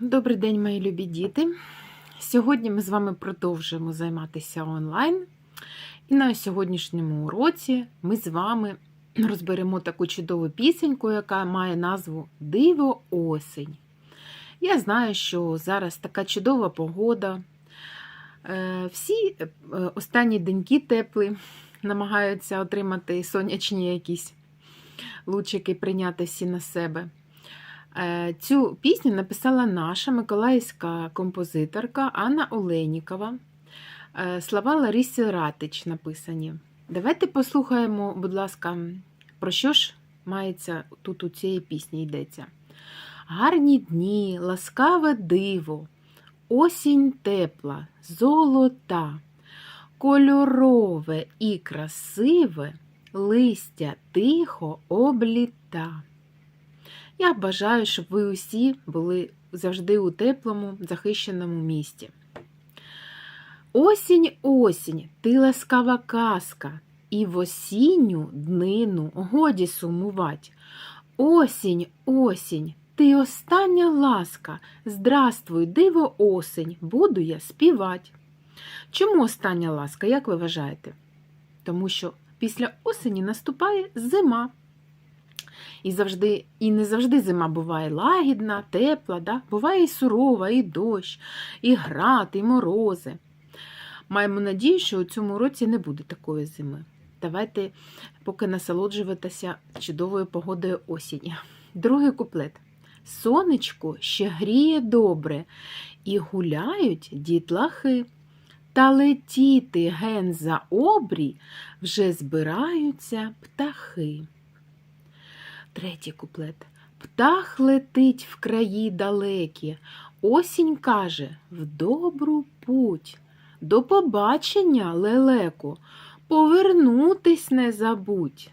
Добрий день, мої любі діти. Сьогодні ми з вами продовжуємо займатися онлайн. І на сьогоднішньому уроці ми з вами розберемо таку чудову пісеньку, яка має назву Диво осень. Я знаю, що зараз така чудова погода. Е, Всі е, останні деньки теплі, намагаються отримати сонячні якісь лучики, прийняти всі на себе. Е, Цю пісню написала наша миколаївська композиторка Анна Оленікова. Е, Слова Ларисі Ратич написані. Давайте послухаємо, будь ласка, про що ж мається тут у цієї пісні йдеться. Гарні дні, ласкаве диво, осінь тепла, золота, кольорове і красиве, листя тихо обліта. Я бажаю, щоб ви усі були завжди у теплому, захищеному місті. Осінь, осінь, ти ласкава казка, і в осінню днину годі сумувать. Осінь, осінь, ти остання ласка, здравствуй, диво осень, буду я співать. Чому остання ласка, як ви вважаєте? Тому що після осені наступає зима. І завжди, і не завжди зима буває лагідна, тепла, да? буває і сурова, і дощ, і град, і морози. Маємо надію, що у цьому році не буде такої зими. Давайте поки насолоджуватися чудовою погодою осінь. Другий куплет. Сонечко ще гріє добре, і гуляють дітлахи. Та летіти ген за обрій вже збираються птахи. Третій куплет. Птах летить в краї далекі, осінь каже в добру путь. До побачення, лелеко, повернутись не забудь.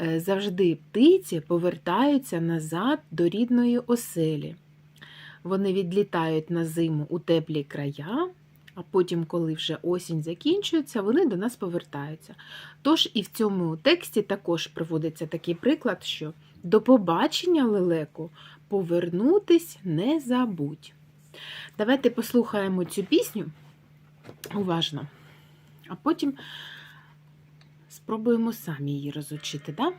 Е, Завжди птиці повертаються назад до рідної оселі. Вони відлітають на зиму у теплі края, а потім, коли вже осінь закінчується, вони до нас повертаються. Тож і в цьому тексті також приводиться такий приклад, що до побачення лелеку повернутись не забудь. Давайте послухаємо цю пісню уважно, а потім спробуємо самі її розучити. Да?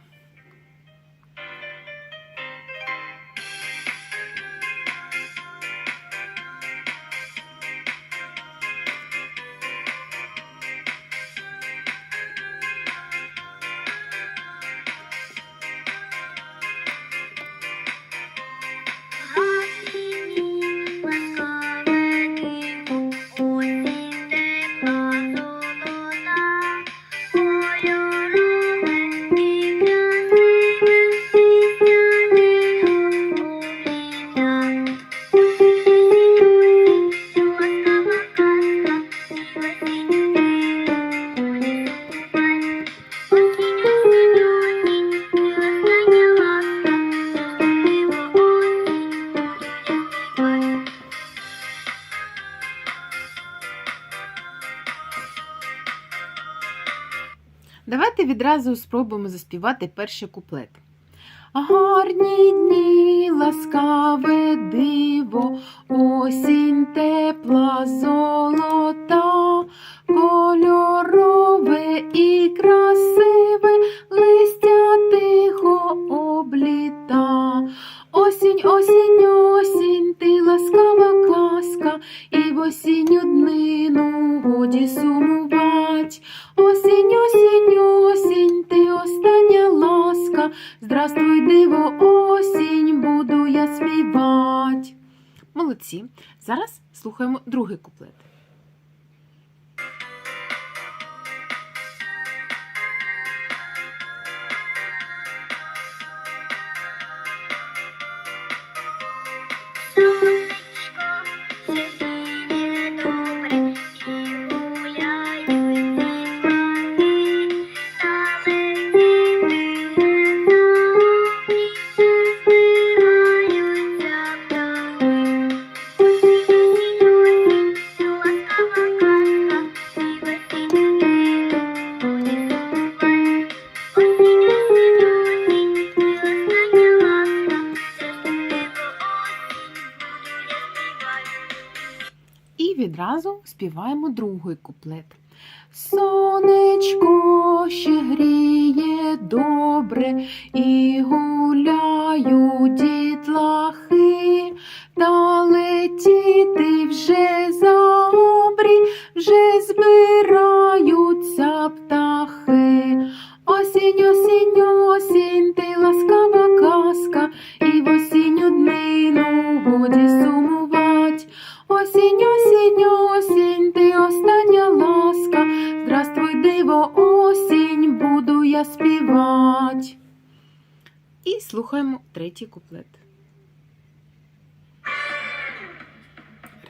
Давайте відразу спробуємо заспівати перший куплет. Гарні дні, ласкаве диво, осінь тепла золота, кольорове і красиве, Диво, осінь, буду я співать. Молодці. Зараз слухаємо другий куплет. Відразу співаємо другий куплет. Сонечко ще гріє добре, і гуляють дітлахи, та летіти вже за обрій, вже збираються птахи. І слухаємо третій куплет.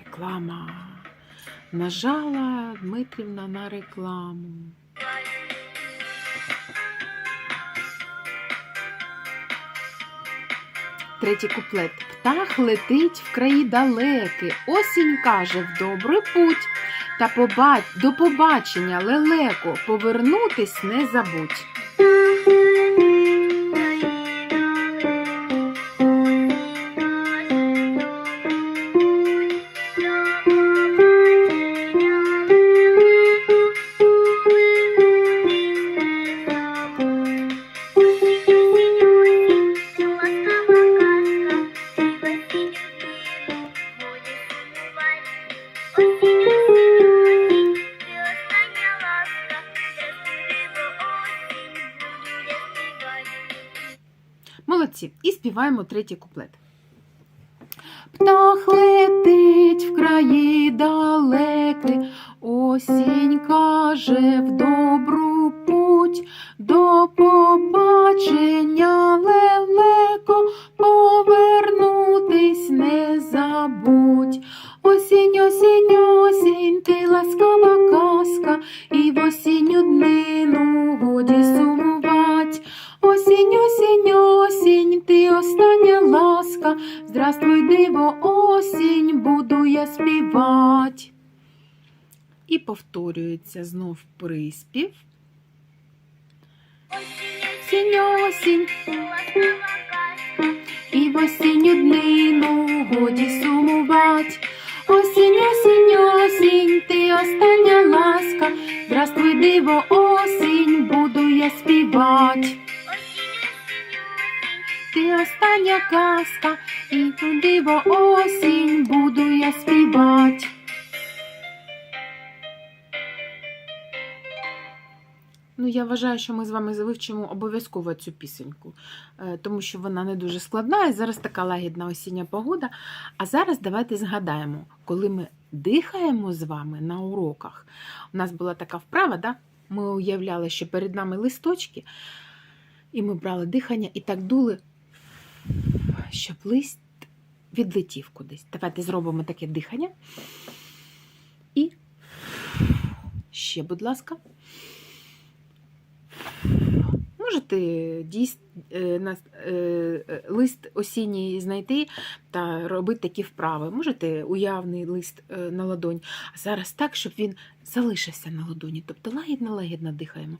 Реклама. Нажала Дмитрівна на рекламу. Третій куплет. Птах летить в краї далеки. Осінь каже в добрий путь. Та побач... до побачення, лелеко, повернутись не забудь. Молодці. І співаємо третій куплет. Птах летить в краї далеке, осінь каже в добру путь, до побачення ти остання ласка. Здравствуй, диво, осінь, буду я співать. І повторюється знов приспів. Осінь, осінь, і в осінню днину годі сумувать. Осінь, осінь, осінь, ти остання ласка. Здравствуй, диво, осінь, буду я співать. Остання казка, і у диво осінь буду я співать. Ну, я вважаю, що ми з вами вивчимо обов'язково цю пісеньку, е, тому що вона не дуже складна, і зараз така лагідна осіння погода. А зараз давайте згадаємо, коли ми дихаємо з вами на уроках. У нас була така вправа, да? ми уявляли, що перед нами листочки, і ми брали дихання і так дули, щоб лист відлетів кудись. Давайте зробимо таке дихання. І ще, будь ласка. Можете дійс... е, е, е, лист осінній знайти та робити такі вправи. Можете уявний лист на ладонь, а зараз так, щоб він залишився на ладоні. Тобто лагідно-лагідно дихаємо.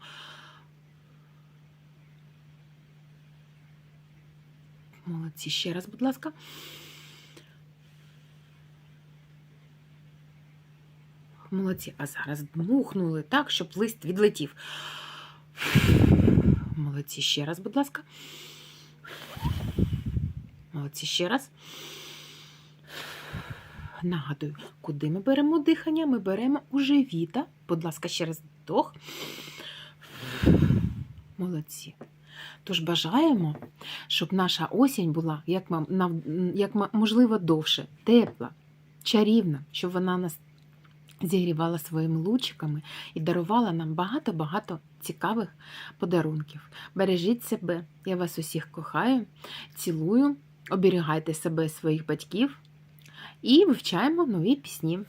Молодці, ще раз, будь ласка. Молодці, а зараз дмухнули так, щоб лист відлетів. Молодці, ще раз, будь ласка. Молодці, ще раз. Нагадую, куди ми беремо дихання? Ми беремо у живіта. Будь ласка, ще раз вдох. Молодці. Тож бажаємо, щоб наша осінь була як, як можливо довше, тепла, чарівна, щоб вона нас зігрівала своїми лучиками і дарувала нам багато-багато цікавих подарунків. Бережіть себе, я вас усіх кохаю, цілую, оберігайте себе своїх батьків і вивчаємо нові пісні.